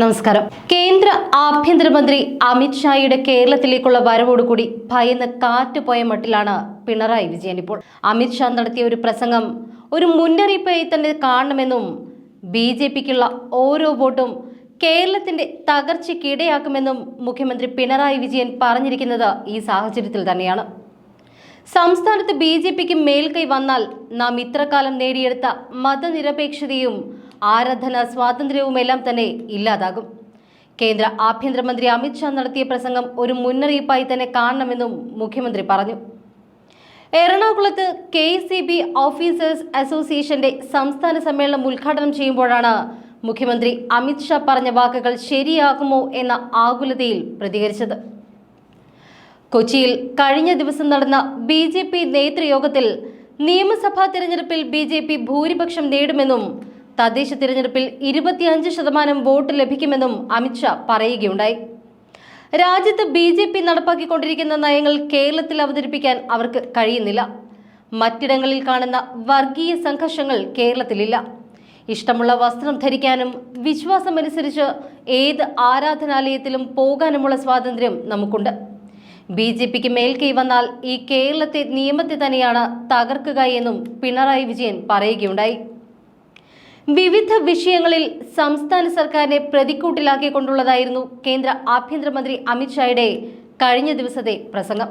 നമസ്കാരം. കേന്ദ്ര ആഭ്യന്തരമന്ത്രി അമിത്ഷായുടെ കേരളത്തിലേക്കുള്ള വരവോടുകൂടി ഭയന്ന് കാറ്റുപോയ മട്ടിലാണ് പിണറായി വിജയൻ ഇപ്പോൾ. അമിത്ഷാ നടത്തിയ ഒരു പ്രസംഗം ഒരു മുന്നറിയിപ്പായി തന്നെ കാണണമെന്നും ബി ജെ പിക്കുള്ള ഓരോ വോട്ടും കേരളത്തിന്റെ തകർച്ചയ്ക്കിടയാക്കുമെന്നും മുഖ്യമന്ത്രി പിണറായി വിജയൻ പറഞ്ഞിരിക്കുന്നത് ഈ സാഹചര്യത്തിൽ തന്നെയാണ്. സംസ്ഥാനത്ത് ബി ജെ പിക്ക് മേൽക്കൈ വന്നാൽ നാം ഇത്രകാലം നേടിയെടുത്ത മതനിരപേക്ഷതയും ആരാധന സ്വാതന്ത്ര്യവുമെല്ലാം തന്നെ ഇല്ലാതാകും. കേന്ദ്ര ആഭ്യന്തരമന്ത്രി അമിത്ഷാ നടത്തിയ പ്രസംഗം ഒരു മുന്നറിയിപ്പായി തന്നെ കാണണമെന്നും മുഖ്യമന്ത്രി പറഞ്ഞു. എറണാകുളത്ത് കെ സി ബി ഓഫീസേഴ്സ് അസോസിയേഷന്റെ സംസ്ഥാന സമ്മേളനം ഉദ്ഘാടനം ചെയ്യുമ്പോഴാണ് മുഖ്യമന്ത്രി അമിത്ഷാ പറഞ്ഞ വാക്കുകൾ ശരിയാകുമോ എന്ന ആകുലതയിൽ പ്രതികരിച്ചത്. കൊച്ചിയിൽ കഴിഞ്ഞ ദിവസം നടന്ന ബി ജെ പി നേതൃയോഗത്തിൽ നിയമസഭാ തിരഞ്ഞെടുപ്പിൽ ബി ജെ പി ഭൂരിപക്ഷം നേടുമെന്നും തദ്ദേശ തിരഞ്ഞെടുപ്പിൽ ഇരുപത്തിയഞ്ച് ശതമാനം വോട്ട് ലഭിക്കുമെന്നും അമിത്ഷാ പറയുകയുണ്ടായി. രാജ്യത്ത് ബി ജെ പി നടപ്പാക്കിക്കൊണ്ടിരിക്കുന്ന നയങ്ങൾ കേരളത്തിൽ അവതരിപ്പിക്കാൻ അവർക്ക് കഴിയുന്നില്ല. മറ്റിടങ്ങളിൽ കാണുന്ന വർഗീയ സംഘർഷങ്ങൾ കേരളത്തിലില്ല. ഇഷ്ടമുള്ള വസ്ത്രം ധരിക്കാനും വിശ്വാസമനുസരിച്ച് ഏത് ആരാധനാലയത്തിലും പോകാനുമുള്ള സ്വാതന്ത്ര്യം നമുക്കുണ്ട്. ബി ജെ പിക്ക് മേൽക്കൈ വന്നാൽ ഈ കേരളത്തെ നിയമത്തെ തന്നെയാണ് തകർക്കുക എന്നും പിണറായി വിജയൻ പറയുകയുണ്ടായി. വിവിധ വിഷയങ്ങളിൽ സംസ്ഥാന സർക്കാരിനെ പ്രതിക്കൂട്ടിലാക്കിക്കൊണ്ടുള്ളതായിരുന്നു കേന്ദ്ര ആഭ്യന്തരമന്ത്രി അമിത്ഷായുടെ കഴിഞ്ഞ ദിവസത്തെ പ്രസംഗം.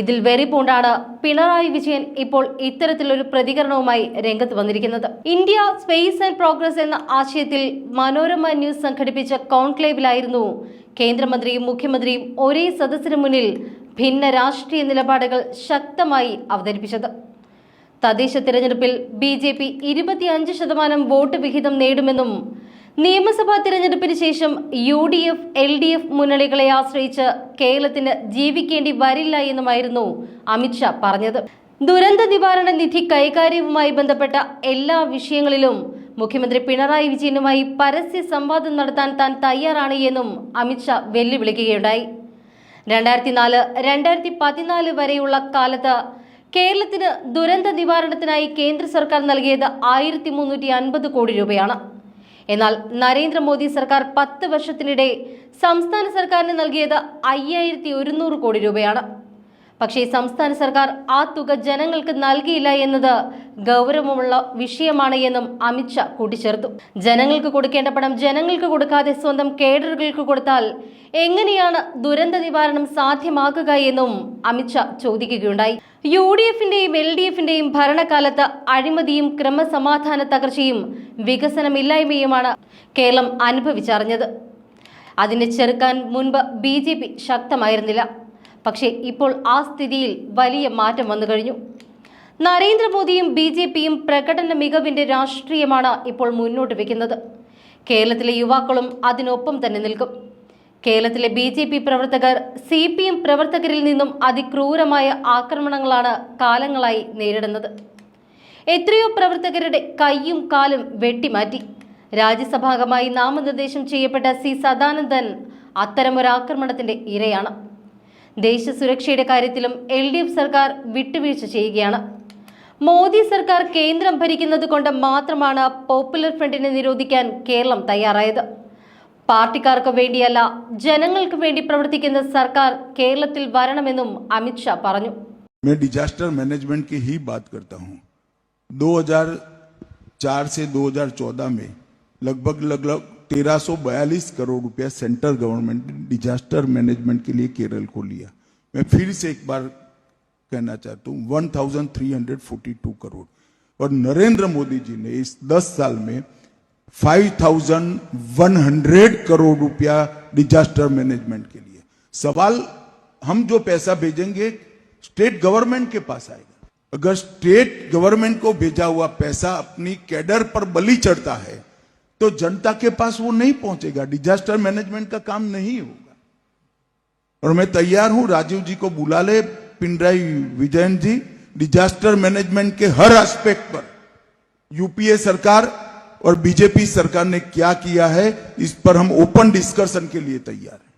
ഇതിൽ വെറിപൂണ്ടാണ് പിണറായി വിജയൻ ഇപ്പോൾ ഇത്തരത്തിലൊരു പ്രതികരണവുമായി രംഗത്ത് വന്നിരിക്കുന്നത്. ഇന്ത്യ സ്പേസ് ആൻഡ് പ്രോഗ്രസ് എന്ന ആശയത്തിൽ മനോരമ ന്യൂസ് സംഘടിപ്പിച്ച കോൺക്ലേവിലായിരുന്നു കേന്ദ്രമന്ത്രിയും മുഖ്യമന്ത്രിയും ഒരേ സദസ്സിനു മുന്നിൽ ഭിന്ന രാഷ്ട്രീയ നിലപാടുകൾ ശക്തമായി അവതരിപ്പിച്ചത്. തദ്ദേശ തിരഞ്ഞെടുപ്പിൽ ബി ജെ പി ഇരുപത്തിയഞ്ച് ശതമാനം വോട്ട് വിഹിതം നേടുമെന്നും നിയമസഭാ തിരഞ്ഞെടുപ്പിന് ശേഷം U D F L D F മുന്നണികളെ ആശ്രയിച്ച് കേരളത്തിന് ജീവിക്കേണ്ടി വരില്ല എന്നുമായിരുന്നു അമിത്ഷാ പറഞ്ഞത്. ദുരന്ത നിവാരണ നിധി കൈകാര്യവുമായി ബന്ധപ്പെട്ട എല്ലാ വിഷയങ്ങളിലും മുഖ്യമന്ത്രി പിണറായി വിജയനുമായി പരസ്യ സംവാദം നടത്താൻ താൻ തയ്യാറാണ് എന്നും അമിത്ഷാ വെല്ലുവിളിക്കുകയുണ്ടായി. രണ്ടായിരത്തി നാല് രണ്ടായിരത്തി പതിനാല് വരെയുള്ള കാലത്ത് കേരളത്തിന് ദുരന്ത നിവാരണത്തിനായി കേന്ദ്ര സർക്കാർ നൽകിയത് ആയിരത്തി മുന്നൂറ്റി അൻപത് കോടി രൂപയാണ്. എന്നാൽ നരേന്ദ്രമോദി സർക്കാർ പത്ത് വർഷത്തിനിടെ സംസ്ഥാന സർക്കാരിന് നൽകിയത് അയ്യായിരത്തി ഒരുന്നൂറ് കോടി രൂപയാണ്. പക്ഷേ സംസ്ഥാന സർക്കാർ ആ തുക ജനങ്ങൾക്ക് നൽകിയില്ല എന്നത് ഗൗരവമുള്ള വിഷയമാണ് എന്നും അമിത്ഷാ കൂട്ടിച്ചേർത്തു. ജനങ്ങൾക്ക് കൊടുക്കേണ്ട പണം ജനങ്ങൾക്ക് കൊടുക്കാതെ സ്വന്തം കേഡറുകൾക്ക് കൊടുത്താൽ എങ്ങനെയാണ് ദുരന്ത നിവാരണം സാധ്യമാക്കുക എന്നും അമിത്ഷാ ചോദിക്കുകയുണ്ടായി. യു ഡി എഫിന്റെയും എൽ ഡി എഫിന്റെയും ഭരണകാലത്ത് അഴിമതിയും ക്രമസമാധാന തകർച്ചയും വികസനമില്ലായ്മയുമാണ് കേരളം അനുഭവിച്ചറിഞ്ഞത്. അതിനെ ചെറുക്കാൻ മുൻപ് ബി ശക്തമായിരുന്നില്ല. പക്ഷേ ഇപ്പോൾ ആ സ്ഥിതിയിൽ വലിയ മാറ്റം വന്നു കഴിഞ്ഞു. നരേന്ദ്രമോദിയും ബി ജെ പിയും പ്രകടന മികവിന്റെ രാഷ്ട്രീയമാണ് ഇപ്പോൾ മുന്നോട്ട് വയ്ക്കുന്നത് കേരളത്തിലെ യുവാക്കളും അതിനൊപ്പം തന്നെ നിൽക്കും. കേരളത്തിലെ ബി ജെ പി പ്രവർത്തകർ സി പി എം പ്രവർത്തകരിൽ നിന്നും അതിക്രൂരമായ ആക്രമണങ്ങളാണ് കാലങ്ങളായി നേരിടുന്നത്. എത്രയോ പ്രവർത്തകരുടെ കൈയും കാലും വെട്ടിമാറ്റി. രാജ്യസഭാംഗമായി നാമനിർദ്ദേശം ചെയ്യപ്പെട്ട സി സദാനന്ദൻ അത്തരമൊരു ആക്രമണത്തിന്റെ ഇരയാണ് ദേശസുരക്ഷയുടെ കാര്യത്തിലും എൽ ഡി എഫ് സർക്കാർ വിട്ടുവീഴ്ച ചെയ്യുകയാണ് മോദി സർക്കാർ കേന്ദ്രം ഭരിക്കുന്നത് കൊണ്ട് മാത്രമാണ് പോപ്പുലർ ഫ്രണ്ടിനെ നിരോധിക്കാൻ കേരളം തയ്യാറായത് പാർട്ടിക്കാർക്ക് വേണ്ടിയല്ല ജനങ്ങൾക്ക് വേണ്ടി പ്രവർത്തിക്കുന്ന സർക്കാർ കേരളത്തിൽ വരണമെന്നും അമിത്ഷാ പറഞ്ഞു मैं डिजास्टर मैनेजमेंट की ही बात करता हूं 2004 से 2014 में लगभग लगभग 1342 करोड़ रुपया सेंट्रल गवर्नमेंट डिजास्टर मैनेजमेंट के लिए केरल को लिया। मैं फिर से एक बार कहना चाहता हूँ 1342 करोड़। और नरेंद्र मोदी जी ने इस 10 साल में 5100 करोड़ रुपया डिजास्टर मैनेजमेंट के लिए। सवाल, हम जो पैसा भेजेंगे, स्टेट गवर्नमेंट के पास आएगा। अगर स्टेट गवर्नमेंट को भेजा हुआ पैसा अपनी कैडर पर बलि चढ़ता है तो जनता के पास वो नहीं पहुंचेगा। डिजास्टर मैनेजमेंट का काम नहीं होगा। और मैं तैयार हूँ, राजीव जी को बुला ले, पिंडराई विजयन जी डिजास्टर मैनेजमेंट के हर एस्पेक्ट पर। यूपीए सरकार और बीजेपी सरकार ने क्या किया है, इस पर हम ओपन डिस्कशन के लिए तैयार हैं।